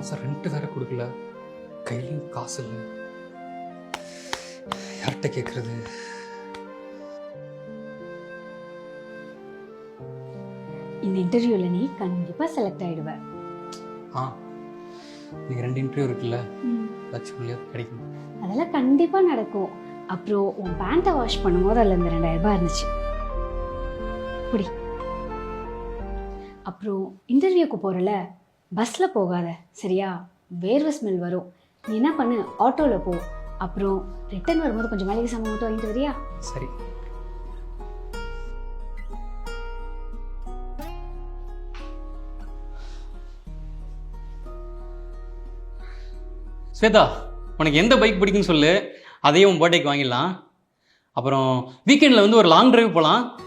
மாதம் ரெண்ட் வேற கொடுக்கல. கையிலையும் காசு இல்லை. யார்கிட்ட கேட்குறது இந்த இன்டர்வியூவில் நீ கண்டிப்பாக செலக்ட் ஆயிடுவ. ஆ. இன்னைக்கு ரெண்டு இன்டர்வியூ இருக்குல்ல? ஒண்ணுலயா கிடைக்கும். அதெல்லாம் கண்டிப்பாக நடக்கும். அப்புறம் உன் பேண்ட்டை வாஷ் பண்ணும்போது அதில் இந்த ரெண்டாயிரம் ரூபாய் இருந்துச்சு. புடி. அப்புறம் இன்டர்வியூக்கு போகிறல பஸ்ஸில் போகாத சரியா? வேர்வை ஸ்மெல் வரும். நீ என்ன பண்ணு? ஆட்டோவில் போ. அப்புறம் ரிட்டர்ன் வரும்போது கொஞ்சம் மளிகை சாமான் மட்டும் வாங்கிட்டு வரியா? சரி. ஸ்வேதா உனக்கு எந்த பைக் பிடிக்குன்னு சொல்லு. அதையும் உன் பர்த்டேக்கு வாங்கிடலாம். அப்புறம் வீக்கெண்டில் வந்து ஒரு லாங் டிரைவ் போகலாம்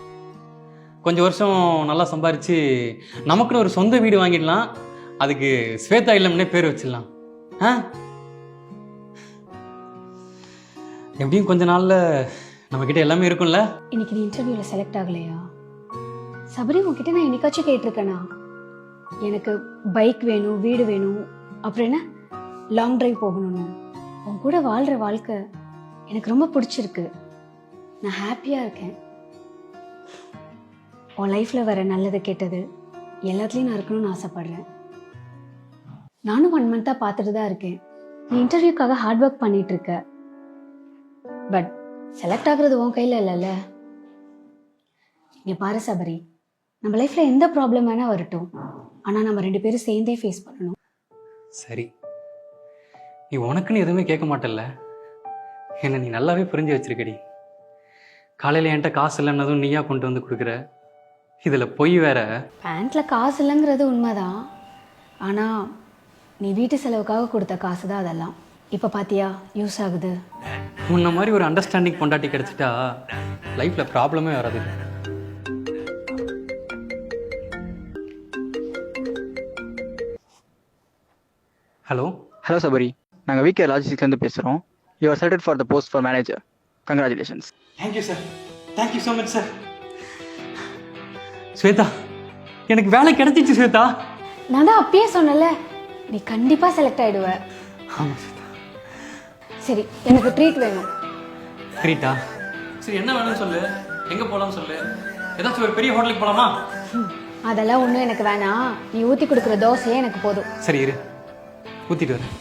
கொஞ்சம் வருஷம் நல்லா சம்பாரித்து நமக்குன்னு ஒரு சொந்த வீடு வாங்கிடலாம். அதுக்கு ஸ்வேதா இல்லம்னே பேர் வச்சிடலாம். ஆ? எப்படியும் கொஞ்ச நாள்ல நம்ம கிட்ட எல்லாமே இருக்கும்ல? இன்னைக்கு நீ இன்டர்வியூவில் செலக்ட் ஆகலையா? சபரி உன்கிட்ட நான் என்னைக்காச்சும் கேட்டிருக்கேனா? எனக்கு பைக் வேணும் வீடு வேணும் அப்புறம் என்ன? லாங் டிரைவ் போகணும்னு. உன் கூட வாழ்ற வாழ்க்கை எனக்கு ரொம்ப பிடிச்சிருக்கு. நான் ஹாப்பியாக இருக்கேன். உன் லைஃப்பில் வர நல்லது கெட்டது எல்லாத்துலேயும் நான் இருக்கணும்னு ஆசைப்பட்றேன். நானும் ஒன் மந்த்தாக பார்த்துட்டு தான் இருக்கேன். நீ இன்டர்வியூக்காக ஹார்ட் ஒர்க் பண்ணிட்டு இருக்க பட் செலக்ட் ஆகுறது உன் கையில் இல்லைல்ல. இங்கே பாரு சபரி நம்ம லைஃப்பில் எந்த ப்ராப்ளம் வேணால் வரட்டும். ஆனால் நம்ம ரெண்டு பேரும் சேர்ந்தே ஃபேஸ் பண்ணணும். சரி. நீ உனக்குன்னு எதுவுமே கேட்க மாட்டல்ல. என்னை நீ நல்லாவே புரிஞ்சு வச்சிருக்கடி. காலையில் என்கிட்ட காசு இல்லைன்னதும் நீயா கொண்டு வந்து கொடுக்குற. இதில் பொய் வேற. பேண்ட்டில் காசு இல்லைங்கிறது உண்மைதான். ஆனால் நீ வீட்டு செலவுக்காக கொடுத்த காசு தான் அதெல்லாம். இப்போ பாத்தியா? யூஸ் ஆகுது. உன்ன மாதிரி ஒரு அண்டர்ஸ்டாண்டிங் பொண்டாட்டி கிடைச்சிட்டா லைஃப்பில் ப்ராப்ளமே வராது. ஹலோ ஹலோ சபரி நாங்கள் விகே லாஜிஸ்டிக்ஸ்லேருந்து பேசுகிறோம் you are selected for the post for manager congratulations thank you sir thank you so much sir Shweta எனக்கு வேலை கிடைச்சிச்சு ஸ்வேதா. நான் தான் அப்பயே சொன்னல நீ கண்டிப்பாக செலக்ட் ஆயிடுவ. ஆமாம் சரி எனக்கு ட்ரீட் வேணும். கிரீட்டா சரி என்ன வேணும்னு சொல்லு? எங்கே போகலாம்னு சொல்லு? ஏதாச்சும் ஒரு பெரிய ஹோட்டலுக்கு போகலாமா அதெல்லாம் ஒன்றும் எனக்கு வேணாம். நீ ஊற்றி கொடுக்குற தோசையே எனக்கு போதும். சரி இரு. ஊற்றிட்டு வரேன்.